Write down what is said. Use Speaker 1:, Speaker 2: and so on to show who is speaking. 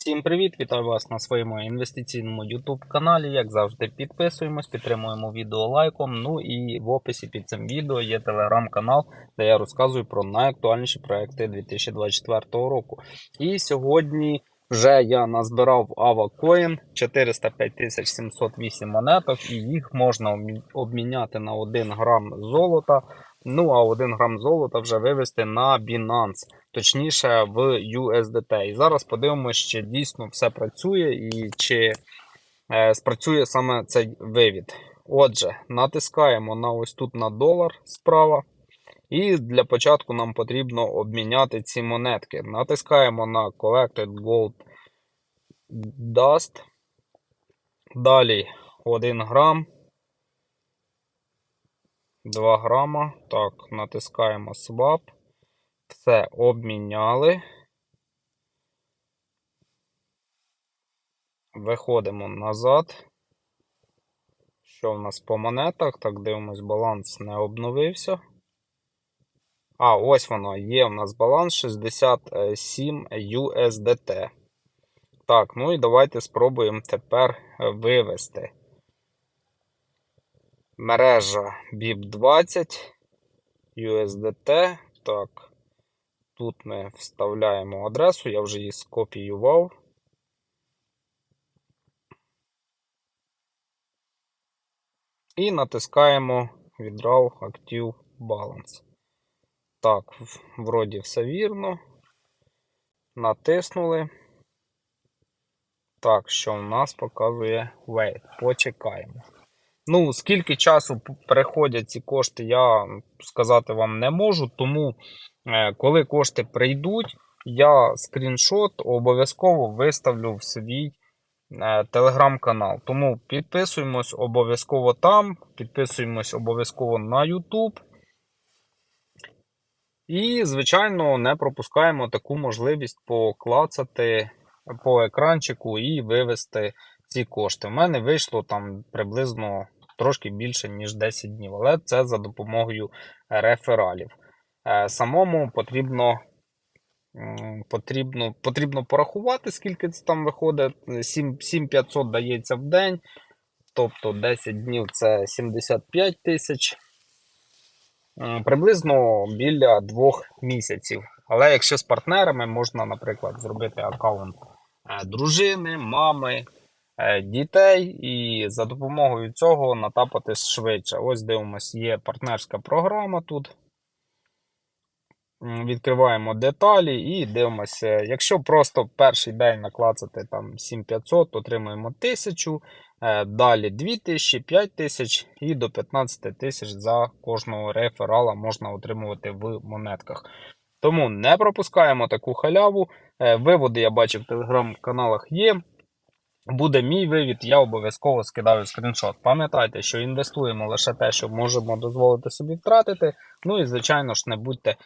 Speaker 1: Всім привіт! Вітаю вас на своєму інвестиційному YouTube каналі. Як завжди, підписуємось, підтримуємо відео лайком. Ну і в описі під цим відео є телеграм-канал, де я розказую про найактуальніші проекти 2024 року. І сьогодні вже я назбирав AvaCoin 405 708 монеток, і їх можна обміняти на 1 грам золота. Ну а 1 грам золота вже вивести на Binance точніше в USDT. І зараз подивимося, чи дійсно все працює і чи е, спрацює саме цей вивід. Отже, натискаємо на ось тут на долар справа. І для початку нам потрібно обміняти ці монетки. Натискаємо на Collected Gold Dust. Далі 1 грам. 2 грама. Так, натискаємо Swap. Все обміняли. Виходимо назад. Що в нас по монетах? Так, дивимось, баланс не обновився. А, ось воно. Є в нас баланс 67 USDT. Так, ну і давайте спробуємо тепер вивести. Мережа BIP20 USDT. Так. Тут ми вставляємо адресу, я вже її скопіював. І натискаємо Withdraw Active Balance. Так, вроді все вірно. Натиснули. Так, що в нас показує Wait. Почекаємо. Ну, скільки часу п- переходять ці кошти, я сказати вам не можу, тому Е, Коли кошти прийдуть, я скріншот обов'язково виставлю в свій е, телеграм-канал. Тому підписуємось обов'язково там, підписуємось обов'язково на YouTube. І, звичайно, не пропускаємо таку можливість поклацати по екранчику і вивести ці кошти. У мене вийшло там приблизно трошки більше, ніж 10 днів, але це за допомогою рефералів. Е, Самому потрібно, потрібно, потрібно порахувати, скільки це там виходить. 7500 дається в день, тобто 10 днів це 75 тисяч. Приблизно біля двох місяців. Але якщо з партнерами, можна, наприклад, зробити аккаунт е, дружини, мами, е, дітей, і за допомогою цього натапати швидше. Ось дивимось, є партнерська програма тут. Відкриваємо деталі і дивимося. Якщо просто перший день наклацати там 7500, отримуємо 1000, е, далі 2000, 5000 і до 15 тисяч за кожного реферала можна отримувати в монетках. Тому не пропускаємо таку халяву. Е, Виводи я бачив в телеграм-каналах є. Буде мій вивід, я обов'язково скидаю скріншот. Пам'ятайте, що інвестуємо лише те, що можемо дозволити собі втратити. Ну і, звичайно ж, не будьте